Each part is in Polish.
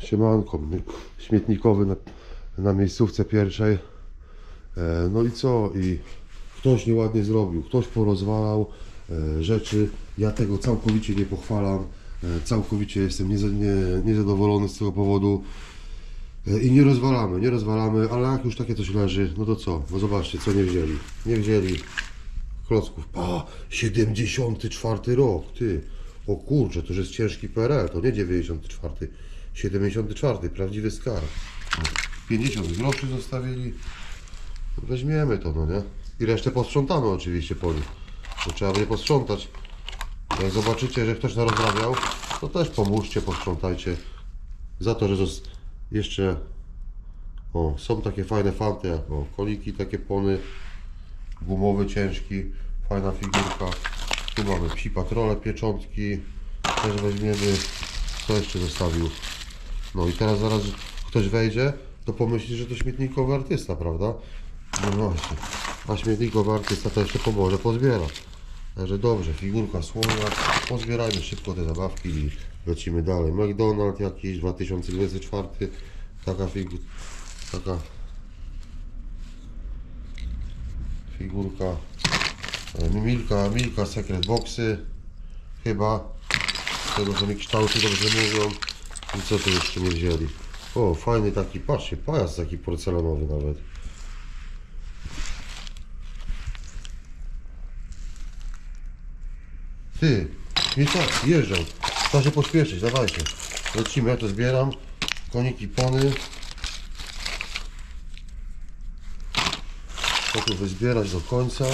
Siemanko, śmietnikowy na, na miejscówce pierwszej. E, no i co? I ktoś nieładnie zrobił, ktoś porozwalał e, rzeczy. Ja tego całkowicie nie pochwalam. E, całkowicie jestem nieza, nie, niezadowolony z tego powodu. E, I nie rozwalamy, nie rozwalamy, ale jak już takie coś leży, no to co? No zobaczcie, co nie wzięli. Nie wzięli klocków. Pa, 74 rok, ty. O kurczę, to już jest ciężki PRL, to nie 94. 74, prawdziwy skarb. 50 groszy zostawili. Weźmiemy to, no nie? I resztę posprzątamy oczywiście po nich. To trzeba będzie posprzątać. Jak zobaczycie, że ktoś narozrabiał, to też pomóżcie, posprzątajcie. Za to, że jeszcze o, są takie fajne fanty, jak o, koliki, takie pony, gumowy, ciężki, fajna figurka. Tu mamy psi patrole, pieczątki, też weźmiemy. Co jeszcze zostawił? No i teraz zaraz ktoś wejdzie, to pomyśli, że to śmietnikowy artysta, prawda? No właśnie. A śmietnikowy artysta to jeszcze pomoże pozbierać. Także dobrze, figurka słona. Pozbierajmy szybko te zabawki i lecimy dalej. McDonald's jakiś 2024. Taka figurka. Taka figurka. Milka, Milka Secret Boxy. Chyba. Z tego co mi kształty dobrze mówią. I co tu jeszcze nie wzięli? O, fajny taki, patrzcie, pajac taki porcelanowy nawet. Ty, nie tak, jeżdżą. Trzeba się pośpieszyć, dawajcie. Lecimy, ja to zbieram. Koniki, pony. To tu wyzbierać do końca.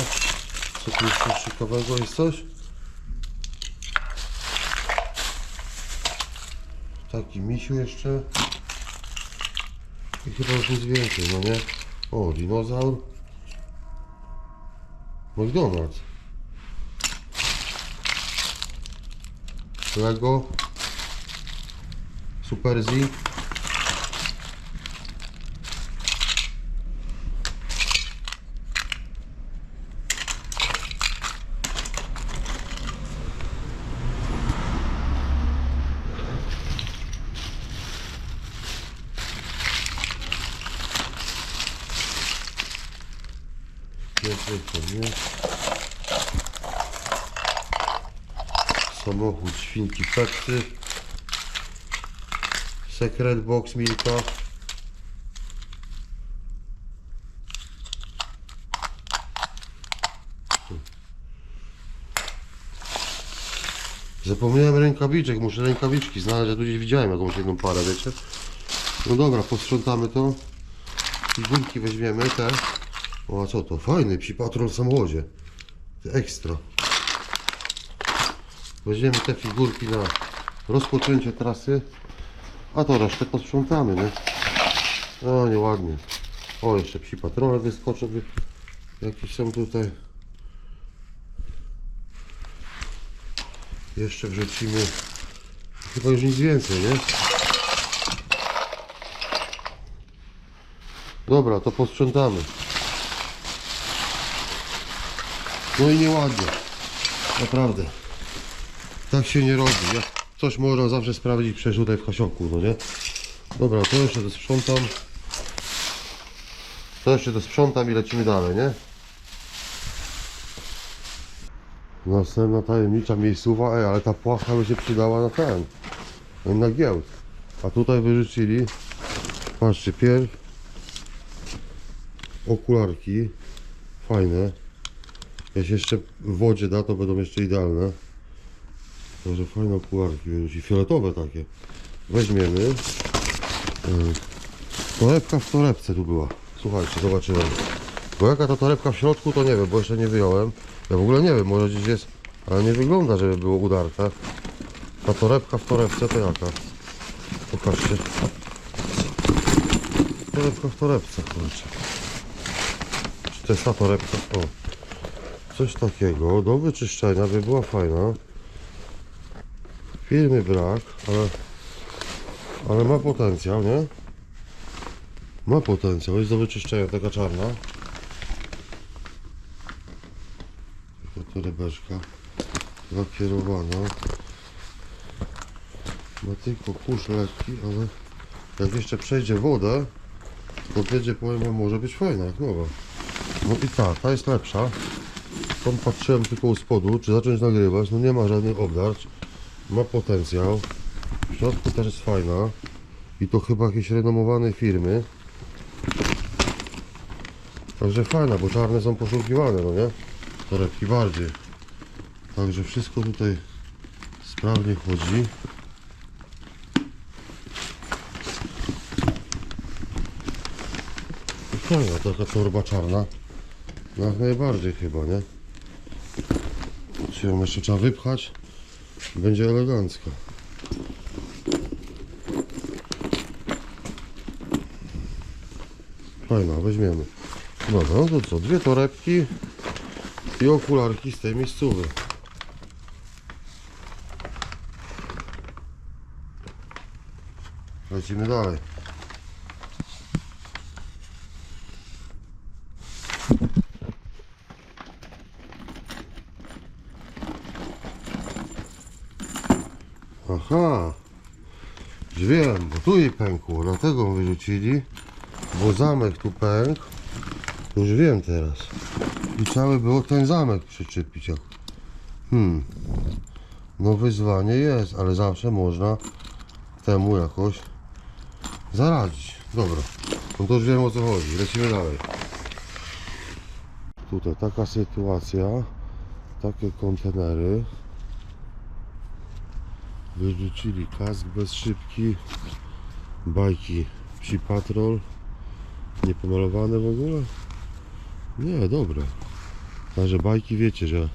Co tu jeszcze ciekawego jest coś? Taki misiu jeszcze. I chyba już nic więcej, no nie? O, dinozaur. McDonald's. Lego. Super Z. Więcej to nie. Samochód świnki Pepsy. Secret Box Milka. Zapomniałem rękawiczek, muszę rękawiczki znaleźć, ja tu gdzieś widziałem jakąś jedną parę, wiecie? No dobra, posprzątamy to. Figurki weźmiemy te. O, a co to? Fajny psi patrol w samochodzie. Ekstra. Weźmiemy te figurki na rozpoczęcie trasy. A to resztę posprzątamy, nie? O, nieładnie. O, jeszcze psi patrole wyskoczą. wy- Jakieś są tutaj. Jeszcze wrzucimy. Chyba już nic więcej, nie? Dobra, to posprzątamy. No i nieładnie. Naprawdę. Tak się nie robi. Jak coś można zawsze sprawdzić przecież tutaj w Hasioku, no nie? Dobra, to jeszcze to sprzątam. To jeszcze to sprzątam i lecimy dalej, nie? Następna tajemnicza miejscowa, ej, ale ta płacha by się przydała na ten. Na giełd. A tutaj wyrzucili, patrzcie, pierw okularki, fajne. Jak się jeszcze w wodzie da, to będą jeszcze idealne. Także fajne okularki wyrzuci, fioletowe takie. Weźmiemy. Yy, Torebka w torebce tu była. Słuchajcie, zobaczyłem. Bo jaka to torebka w środku, to nie wiem, bo jeszcze nie wyjąłem. Ja w ogóle nie wiem, może gdzieś jest, ale nie wygląda, żeby było udarte. Ta torebka w torebce to jaka? Pokażcie. Torebka w torebce, kurczę. Czy to jest ta torebka? O. Coś takiego, do wyczyszczenia by była fajna. Firmy brak, ale, ale ma potencjał, nie? Ma potencjał, jest do wyczyszczenia taka czarna. Taka torebeczka lakierowana. Ma tylko kurz lekki, ale jak jeszcze przejdzie wodę, to będzie, powiem może być fajna, jak nowa. No i ta, ta jest lepsza. Tą patrzyłem tylko u spodu, czy zacząć nagrywać, no nie ma żadnych obdarć. Ma potencjał. W środku też jest fajna. I to chyba jakieś renomowane firmy. Także fajna, bo czarne są poszukiwane, no nie? Torebki bardziej. Także wszystko tutaj sprawnie chodzi. Fajna taka torba czarna. No jak najbardziej chyba, nie? Czy ją jeszcze trzeba wypchać? Będzie elegancko. Fajna, weźmiemy. Dobra, no to co? Dwie torebki i okularki z tej miejscowy. Lecimy dalej. Aha, już wiem, bo tu jej pękło, dlatego wyrzucili, bo zamek tu pękł. Już wiem teraz. I trzeba było ten zamek przyczepić. Hmm. No wyzwanie jest, ale zawsze można temu jakoś zaradzić. Dobra, no to już wiem o co chodzi. Lecimy dalej. Tutaj taka sytuacja, takie kontenery. Wyrzucili kask bez szybki, bajki psi patrol, niepomalowane w ogóle. Nie, dobre. Także bajki wiecie, że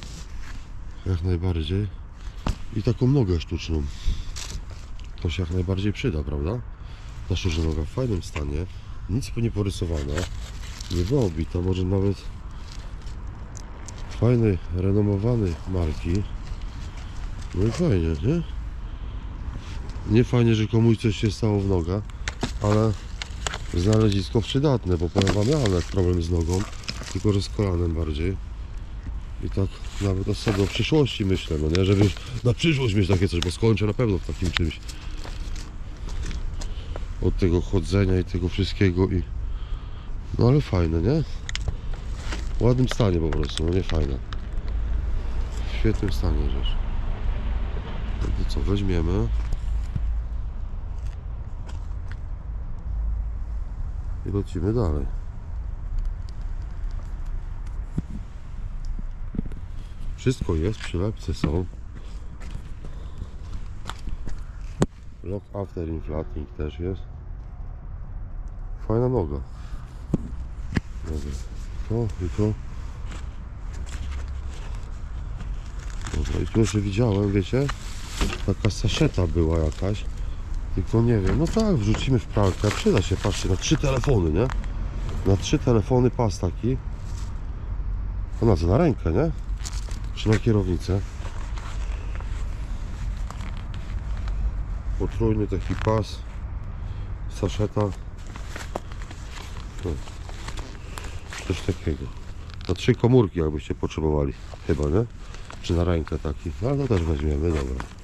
jak najbardziej. I taką nogę sztuczną. To się jak najbardziej przyda, prawda? Ta sztuczna noga w fajnym stanie. Nic nie porysowana. Nie była obita, może nawet fajnej, renomowanej marki. No i fajnie, nie? Nie fajnie, że komuś coś się stało w nogach, ale znalezisko przydatne, bo powiem wam, miałem nawet problem z nogą, tylko że z kolanem bardziej. I tak nawet o sobie o przyszłości myślę, no nie, żeby na przyszłość mieć takie coś, bo skończę na pewno w takim czymś. Od tego chodzenia i tego wszystkiego i... No ale fajne, nie? W ładnym stanie po prostu, no nie fajne. W świetnym stanie rzecz. No to co, weźmiemy. I lecimy dalej. Wszystko jest, przylepce są. Lock after inflating też jest. Fajna noga. Dobra. To i to. Dobra, i tu jeszcze widziałem, wiecie, taka saszeta była jakaś. Tylko nie wiem, no tak, wrzucimy w pralkę, przyda się, patrzcie, na trzy telefony, nie? Na trzy telefony pas taki. A na co, na rękę, nie? Czy na kierownicę. Potrójny taki pas. Saszeta. No. Coś takiego. Na trzy komórki jakbyście potrzebowali, chyba, nie? Czy na rękę taki. No to też weźmiemy, dobra.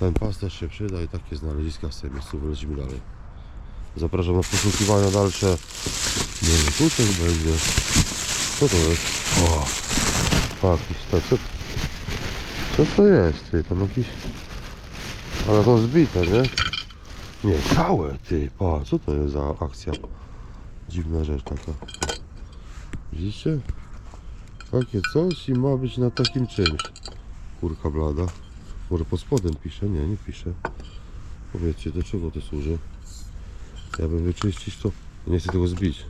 Ten pas też się przyda i takie znaleziska z tej miejscu lecimy dalej. Zapraszam na poszukiwania dalsze. Nie wiem, tu coś będzie. Co to jest? O! Jakiś to, co, co to jest? Ty, tam jakiś... Ale to zbite, nie? Nie, całe, ty, pa, co to jest za akcja? Dziwna rzecz taka. Widzicie? Takie coś i ma być na takim czymś. Kurka blada. Może pod spodem pisze? Nie, nie pisze. Powiedzcie, do czego to służy? Ja bym wyczyścić to. Nie chcę tego zbić.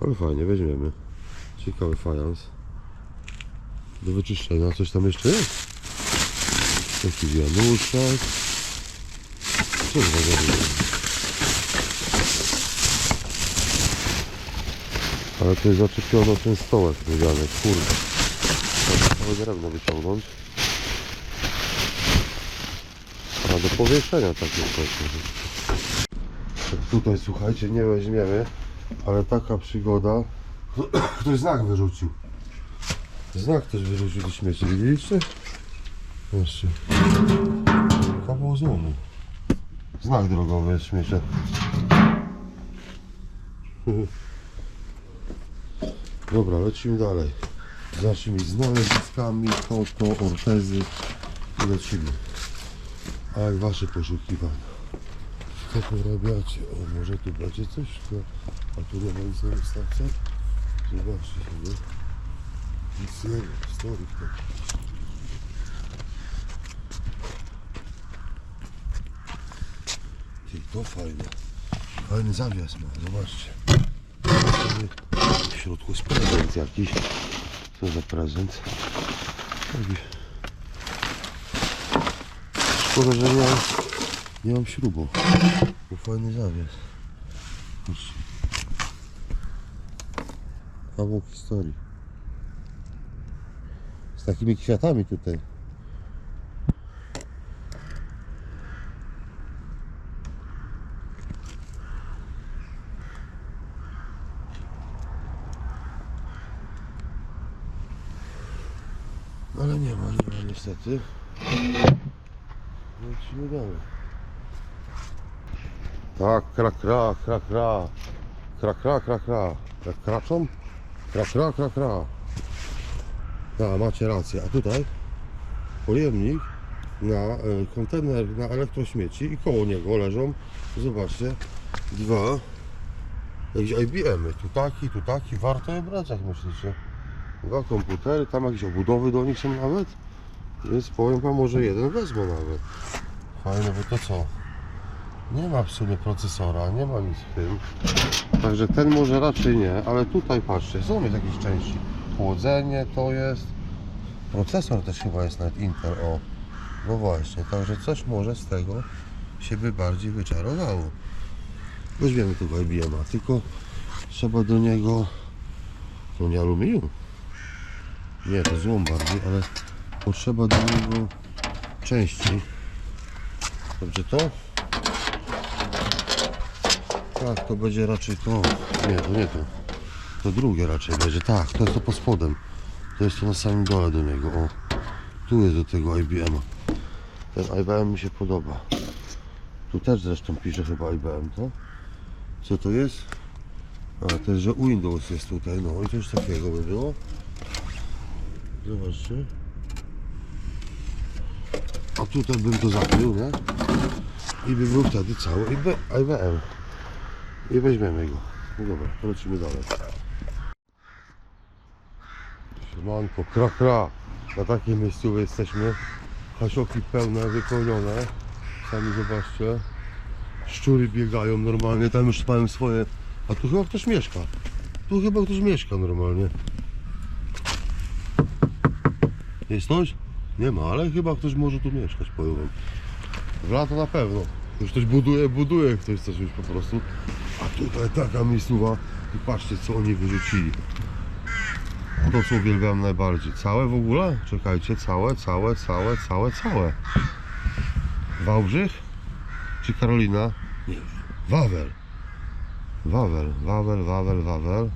Ale fajnie, weźmiemy. Ciekawy fajans. Do wyczyszczenia. Coś tam jeszcze jest? Jakiś januszek. Co za? Ale to jest zaczepiono ten stołek wywiany. Kurde. Trzeba całe drewno wyciągnąć. A do powieszenia takie coś. Tutaj słuchajcie, nie weźmiemy, ale taka przygoda. Ktoś znak wyrzucił. Znak też wyrzucił do śmieci, widzieliście? Jeszcze. Kawał złomu. Znak drogowy jest śmiecie. Dobra, lecimy dalej. Z naszymi znaleziskami, to, to, ortezy i lecimy. A jak wasze poszukiwania? Co porabiacie? O, może tu będzie coś? No, a tu na wystawce? Zobaczcie sobie. Nic nie stolik taki. Ty, to fajne. Fajny zawias ma, zobaczcie. W środku jest prezent jakiś. Co za prezent? Jakiś... Szkoda, że nie nie mam śrubu. Bo fajny zawias. Patrzcie. Kawał historii. Z takimi kwiatami tutaj. Ale nie ma, nie ma niestety. Lecimy dalej. Tak, kra, kra, kra, kra. Kra, kra, kra, kra. Jak kraczą? Kra, kra, kra, kra. Tak, macie rację. A tutaj pojemnik na e, kontener na elektrośmieci i koło niego leżą, zobaczcie, dwa jakieś IBM-y. Tu taki, tu taki. Warto je brać, jak myślicie? Dwa komputery, tam jakieś obudowy do nich są nawet. Więc powiem wam, może jeden wezmę nawet. Fajne, bo to co? Nie ma w sumie procesora, nie ma nic w tym. Także ten może raczej nie, ale tutaj patrzcie, są jest jakieś części. Chłodzenie to jest. Procesor też chyba jest nawet Intel, o. No właśnie, także coś może z tego się by bardziej wyczarowało. Weźmiemy tego IBM-a, tylko trzeba do niego, to nie aluminium, nie, to złom bardziej, ale potrzeba do niego części. Dobrze to? Tak, to będzie raczej to. Nie, to nie to. To drugie raczej będzie. Tak, to jest to pod spodem. To jest to na samym dole do niego. O, tu jest do tego IBM. Ten IBM mi się podoba. Tu też zresztą pisze chyba IBM, to? Co to jest? A, to jest, że Windows jest tutaj, no i coś takiego by było. Zobaczcie. Tutaj bym to zakrył, nie? I by był wtedy cały IB IBM. I weźmiemy go. No dobra, lecimy dalej. Siemanko, kra kra. Na takiej miejscu jesteśmy. Hasioki pełne, wypełnione. Sami zobaczcie. Szczury biegają normalnie, tam już mają swoje. A tu chyba ktoś mieszka. Tu chyba ktoś mieszka normalnie. Jest ktoś? Nie ma, ale chyba ktoś może tu mieszkać, powiem. W lato na pewno. Już ktoś buduje, buduje ktoś coś już po prostu. A tutaj taka miejscowa. I patrzcie co oni wyrzucili. To co uwielbiam najbardziej. Całe w ogóle? Czekajcie, całe, całe, całe, całe, całe. Wałbrzych? Czy Karolina? Nie. Wawel. Wawel, Wawel, Wawel, Wawel.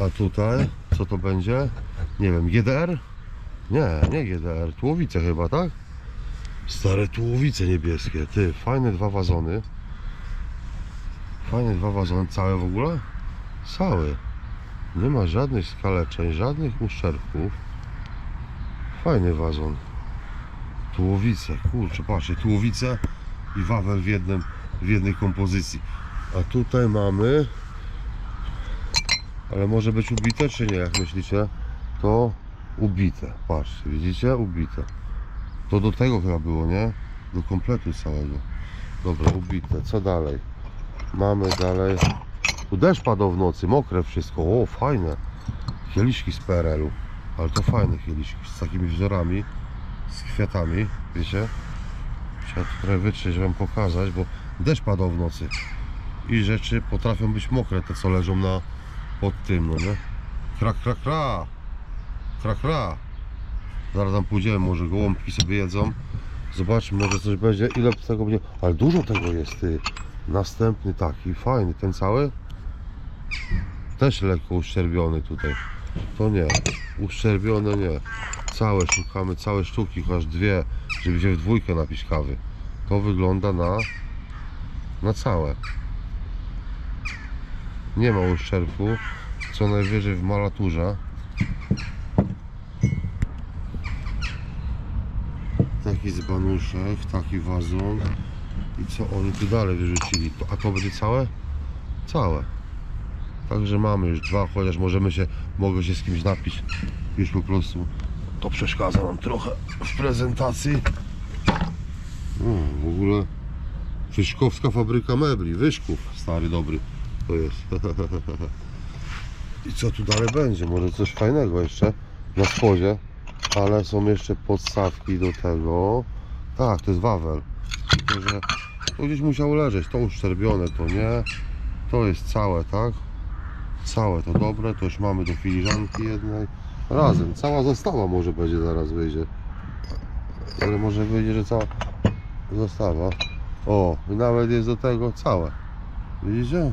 A tutaj, co to będzie? Nie wiem, GDR? Nie, nie GDR, Tułowice chyba, tak? Stare tułowice niebieskie, ty, fajne dwa wazony. Fajne dwa wazony, całe w ogóle? Całe. Nie ma żadnych skaleczeń, żadnych uszczerbków. Fajny wazon. Tułowice, kurczę, patrzcie, tułowice i wawel w, jednym, w jednej kompozycji. A tutaj mamy, ale może być ubite czy nie, jak myślicie? To ubite, patrzcie, widzicie? Ubite. To do tego chyba było, nie? Do kompletu całego. Dobra, ubite. Co dalej? Mamy dalej. Tu deszcz padał w nocy, mokre wszystko. O, fajne. Kieliszki z PRL-u. Ale to fajne kieliszki z takimi wzorami, z kwiatami, wiecie? Trzeba to trochę wytrzeć, wam pokazać, bo deszcz padał w nocy. I rzeczy potrafią być mokre, te co leżą na pod tym, no nie? Kra, kra, kra. Kra, kra. Zaraz tam pójdziemy, może gołąbki sobie jedzą. Zobaczmy, może coś będzie. Ile tego będzie. Ale dużo tego jest, ty. Następny taki, fajny. Ten cały? Też lekko uszczerbiony tutaj. To nie. Uszczerbione nie. Całe szukamy, całe sztuki, aż dwie, żeby się w dwójkę napić kawy. To wygląda na na całe. Nie ma uszczerbku. Co najwyżej w malaturze. Taki dzbanuszek, taki wazon. I co oni tu dalej wyrzucili? A to będzie całe? Całe. Także mamy już dwa, chociaż możemy się, mogę się z kimś napić. Już po prostu to przeszkadza nam trochę w prezentacji. No, w ogóle Wyszkowska fabryka mebli, Wyszków, stary dobry to jest. I co tu dalej będzie? Może coś fajnego jeszcze na spodzie, ale są jeszcze podstawki do tego. Tak, to jest wawel. Tylko, że to gdzieś musiało leżeć, to uszczerbione, to nie. To jest całe, tak? Całe to dobre, to już mamy do filiżanki jednej. Razem, cała zestawa może będzie zaraz wyjdzie. Ale może wyjdzie, że cała zestawa. O, i nawet jest do tego całe. Widzicie?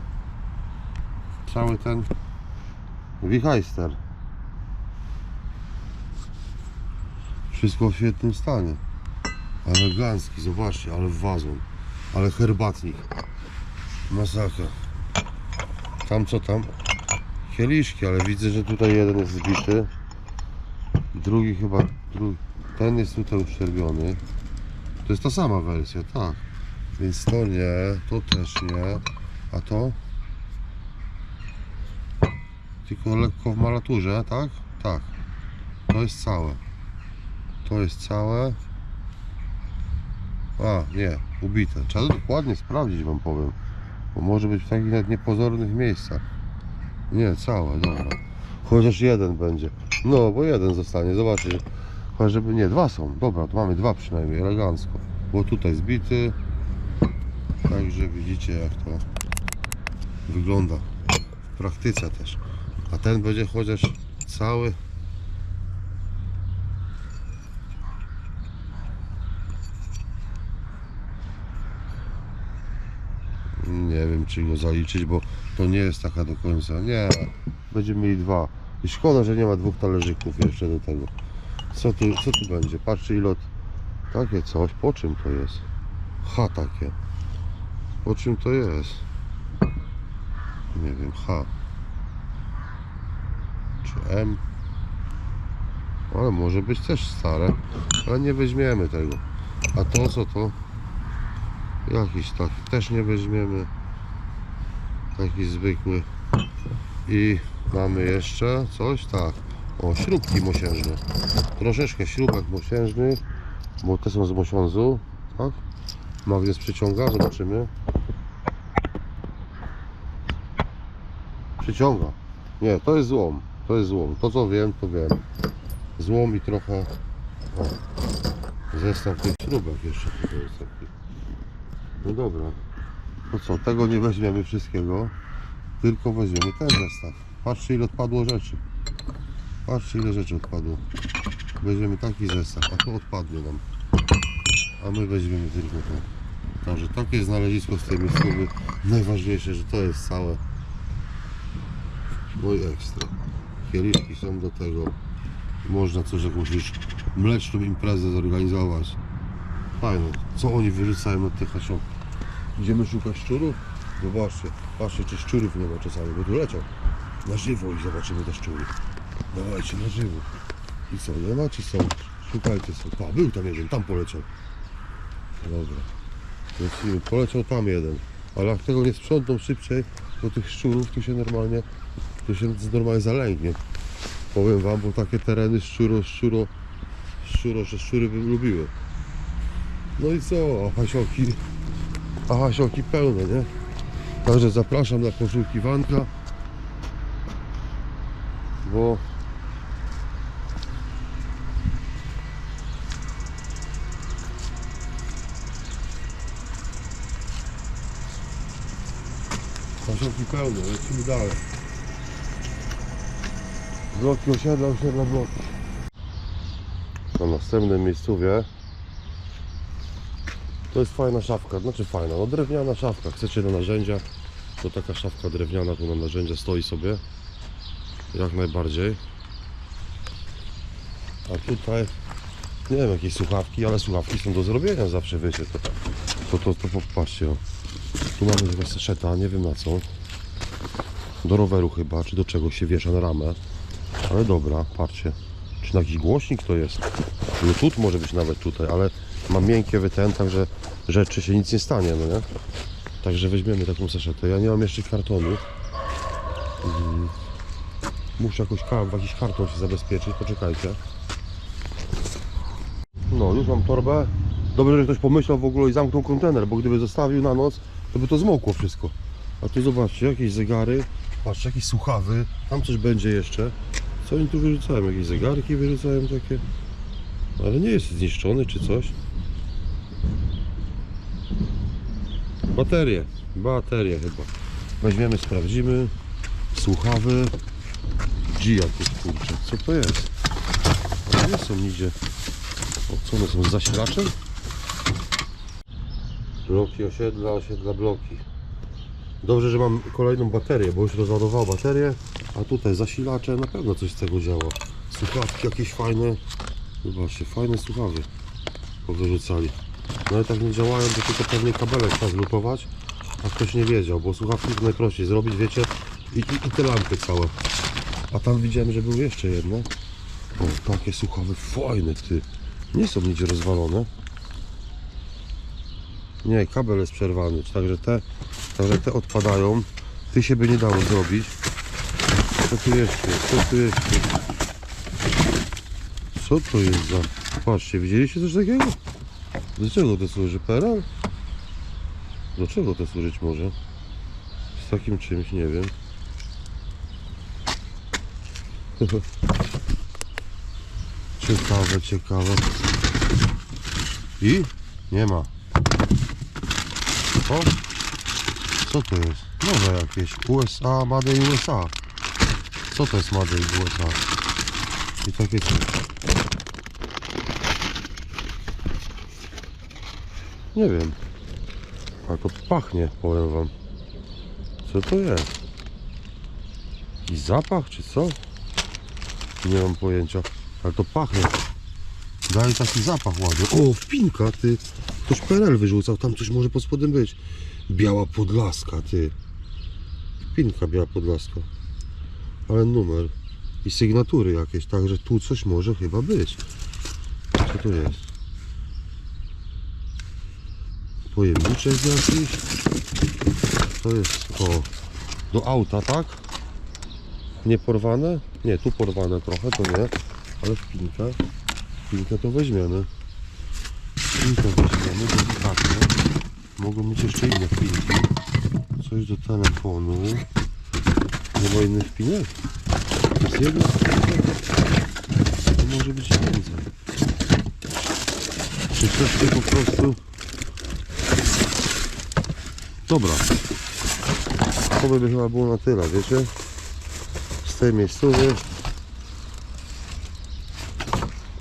Cały ten wichajster. Wszystko w świetnym stanie. Elegancki, zobaczcie, ale wazon. Ale herbatnik. Masakra. Tam co tam? Kieliszki, ale widzę, że tutaj jeden jest zbity. Drugi chyba, drugi, ten jest tutaj uszczerbiony. To jest ta sama wersja, tak. Więc to nie, to też nie. A to? Tylko lekko w malaturze, tak? Tak. To jest całe. To jest całe. A, nie, ubite. Trzeba dokładnie sprawdzić, wam powiem. Bo może być w takich nawet niepozornych miejscach. Nie, całe, dobra. Chociaż jeden będzie. No, bo jeden zostanie, zobaczcie. Chyba, żeby nie, dwa są. Dobra, to mamy dwa przynajmniej, elegancko. Bo tutaj zbity. Także widzicie jak to wygląda w praktyce też. A ten będzie chociaż cały. Nie wiem czy go zaliczyć, bo to nie jest taka do końca. Nie, będziemy mieli dwa. I szkoda, że nie ma dwóch talerzyków jeszcze do tego. Co tu, co tu będzie? Patrzcie ile... od- Takie coś, po czym to jest? H takie. Po czym to jest? Nie wiem, H. Czy M? Ale może być też stare. Ale nie weźmiemy tego. A to co to? Jakiś taki też nie weźmiemy. Taki zwykły. I mamy jeszcze coś, tak. O, śrubki mosiężne. Troszeczkę śrubek mosiężnych, bo te są z mosiądzu, tak? Magnes przyciąga, zobaczymy. Przyciąga. Nie, to jest złom. To jest złom. To co wiem, to wiem. Złom i trochę o, zestaw tych śrubek jeszcze tutaj jest taki. No dobra. To co, tego nie weźmiemy wszystkiego, tylko weźmiemy ten zestaw. Patrzcie ile odpadło rzeczy. Patrzcie ile rzeczy odpadło. Weźmiemy taki zestaw, a to odpadnie nam. A my weźmiemy tylko to. Także takie znalezisko z tej miejscowy. Najważniejsze, że to jest całe. No i ekstra. Kieliszki są do tego. Można coś jakąś już mleczną imprezę zorganizować. Fajne. Co oni wyrzucają na tych hasiąkach? Idziemy szukać szczurów? Zobaczcie. Patrzcie, czy szczurów nie ma czasami, bo tu. Na żywo i zobaczymy te szczury. Dawajcie, na żywo. I co, nie ma czy są? Szukajcie sobie. Pa, był tam jeden, tam poleciał. Dobra. Lecimy. Poleciał tam jeden. Ale jak tego nie sprzątną szybciej, to tych szczurów tu się normalnie, to się normalnie zalęgnie. Powiem wam, bo takie tereny szczuro, szczuro, szczuro, że szczury by lubiły. No i co, a hasioki, a hasioki pełne, nie? Także zapraszam na poszukiwanka, bo hasioki pełne, lecimy dalej. Bloki osiedla, osiedla bloki. Na następnym miejscowie to jest fajna szafka, znaczy fajna, no drewniana szafka. Chcecie na narzędzia, to taka szafka drewniana tu na narzędzia stoi sobie. Jak najbardziej. A tutaj, nie wiem, jakieś słuchawki, ale słuchawki są do zrobienia zawsze, wiecie. To, to, to, to popatrzcie, o. Tu mamy seszeta, nie wiem na co. Do roweru chyba, czy do czego się wiesza na ramę. Ale dobra, patrzcie. Czy na jakiś głośnik to jest? Bluetooth może być nawet tutaj, ale ma miękkie wytęt, także rzeczy się nic nie stanie, no nie? Także weźmiemy taką saszetę. Ja nie mam jeszcze kartonu. Mm. Muszę jakoś w jakiś karton się zabezpieczyć, poczekajcie. No, już mam torbę. Dobrze, że ktoś pomyślał w ogóle i zamknął kontener, bo gdyby zostawił na noc, to by to zmokło wszystko. A tu zobaczcie, jakieś zegary, patrzcie, jakieś słuchawy, tam coś będzie jeszcze. Co oni tu wyrzucają? Jakieś zegarki wyrzucają takie? Ale nie jest zniszczony czy coś. Baterie, baterie chyba. Weźmiemy, sprawdzimy. Słuchawy. Gia tu kurczę, co to jest? Nie są nigdzie. O, co one są z zasilaczem? Bloki osiedla, osiedla bloki. Dobrze, że mam kolejną baterię, bo już rozładował baterię, a tutaj zasilacze, na pewno coś z tego działa. Słuchawki jakieś fajne. Zobaczcie, fajne słuchawy powyrzucali. No ale tak nie działają, to tylko pewnie kabelek trzeba zlutować, a ktoś nie wiedział, bo słuchawki najprościej zrobić, wiecie, i, i, i te lampy całe. A tam widziałem, że były jeszcze jedne. O, takie słuchawy fajne, ty. Nie są nigdzie rozwalone. Nie, kabel jest przerwany, także te, także te odpadają. Ty się by nie dało zrobić. Co tu jeszcze? Co tu jeszcze? Co to jest za... Patrzcie, widzieliście coś takiego? Do czego to służy? PRL? Do czego to służyć może? Z takim czymś, nie wiem. ciekawe, ciekawe. I? Nie ma. O! Co to jest? Nowe jakieś. USA, Made in USA. Co to jest Made in USA? I takie coś. Nie wiem. A to pachnie, powiem wam. Co to jest? Jakiś zapach, czy co? Nie mam pojęcia. Ale to pachnie. Daje taki zapach ładny. O, wpinka, ty. Ktoś PRL wyrzucał, tam coś może pod spodem być. Biała Podlaska, ty. Wpinka Biała Podlaska. Ale numer. I sygnatury jakieś, także tu coś może chyba być. Co to jest? Pojemniczek jakiś. To jest o. Do auta, tak? Nie porwane? Nie, tu porwane trochę, to nie. Ale wpinka. Wpinkę to weźmiemy. Wpinkę weźmiemy, delikatnie. Mogą być jeszcze inne wpinki. Coś do telefonu. Nie ma innych? To jest jedna wpinka. To może być więcej. Czy coś po prostu... Dobra. To by chyba było na tyle, wiecie? Z tej miejscowy.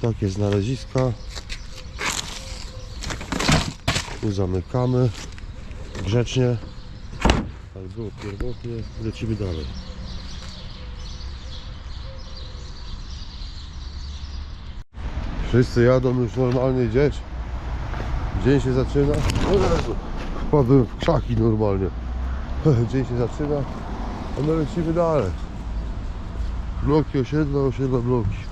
Takie znaleziska. Tu zamykamy. Grzecznie. Tak było pierwotnie. Lecimy dalej. Wszyscy jadą już normalnie gdzieś. Dzień się zaczyna. O Jezu, Wpadłem w krzaki normalnie. Dzień się zaczyna, a my lecimy dalej. Bloki osiedla, osiedla bloki.